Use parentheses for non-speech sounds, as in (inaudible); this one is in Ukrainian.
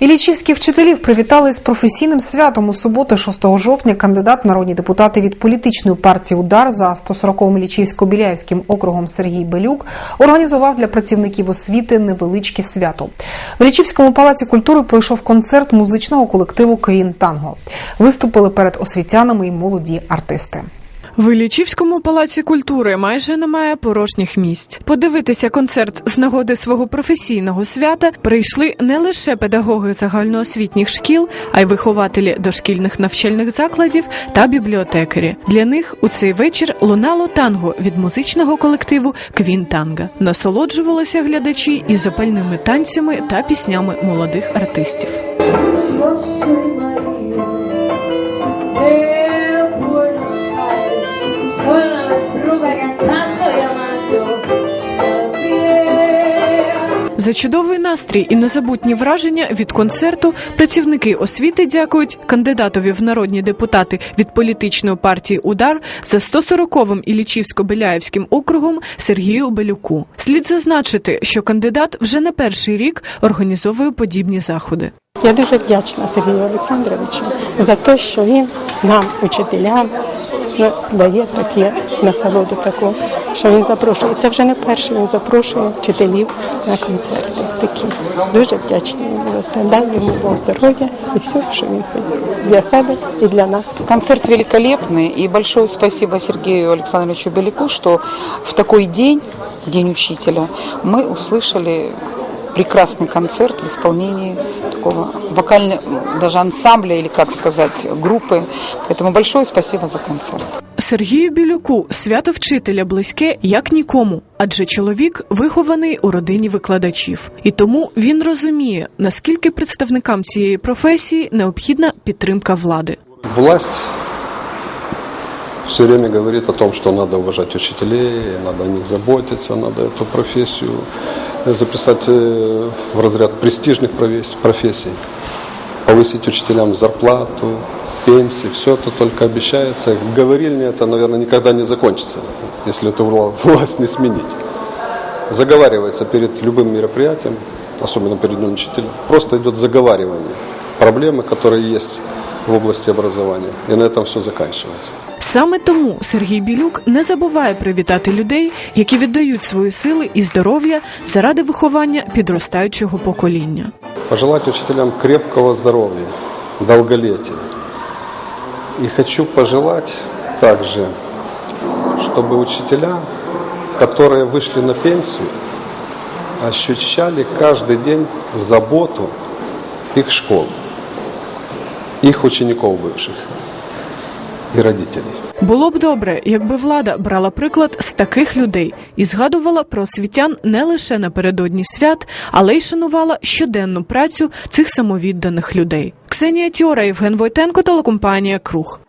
Ілічівських вчителів привітали з професійним святом у суботу, 6 жовтня. Кандидат народні депутати від політичної партії Удар за 140-м Ілічівсько-Біляївським округом Сергій Белюк організував для працівників освіти невеличке свято. В Ілічівському палаці культури пройшов концерт музичного колективу Квін Танго. Виступили перед освітянами і молоді артисти. В Іллічівському палаці культури майже немає порожніх місць. Подивитися концерт з нагоди свого професійного свята прийшли не лише педагоги загальноосвітніх шкіл, а й вихователі дошкільних навчальних закладів та бібліотекарі. Для них у цей вечір лунало танго від музичного колективу Квін Танга. Насолоджувалися глядачі і запальними танцями та піснями молодих артистів. За чудовий настрій і незабутні враження від концерту працівники освіти дякують кандидатові в народні депутати від політичної партії Удар за 140-м Ілічівсько-Беляївським округом Сергію Белюку. Слід зазначити, що кандидат вже не перший рік організовує подібні заходи. Я дуже вдячна Сергію Олександровичу за те, що він нам, учителям, ну, дає такі насолоду таку, що він запрошує. Це вже не перший, він запрошує вчителів на концерти. Такі дуже вдячні йому за це. Дай йому Бог здоров'я і все, що він хоче для себе і для нас. Концерт великолепный, и большое спасибо Сергею Александровичу Беляку, что в такой день, День учителя, мы услышали прекрасный концерт в исполнении такого вокального, даже ансамбля, или как сказать, группы. Поэтому большое спасибо за концерт. Сергію Білюку свято вчителя близьке як нікому, адже чоловік вихований у родині викладачів, і тому він розуміє, наскільки представникам цієї професії необхідна підтримка влади. Власть все время говорит о том, что надо уважать учителей, надо о них заботиться, надо эту профессию записать э, в разряд престижных профессий, повысить учителям зарплату, пенсии, все это только обещается. Говорильня это, наверное, никогда не закончится, если эту вла- (laughs) власть не сменить. Заговаривается перед любым мероприятием, особенно перед учителя, просто идет заговаривание проблемы, которые есть в области образования. И на этом все заканчивается. Саме тому Сергій Білюк не забуває привітати людей, які віддають свої сили і здоров'я заради виховання підростаючого покоління. Пожелать учителям крепкого здоровья, долголетия. И хочу пожелать также, чтобы учителя, которые вышли на пенсию, ощущали каждый день заботу их школ, их учеников бывших и родителей. Було б добре, якби влада брала приклад з таких людей і згадувала про освітян не лише напередодні свят, але й шанувала щоденну працю цих самовідданих людей. Ксенія Тьора, Євген Войтенко, телекомпанія Круг.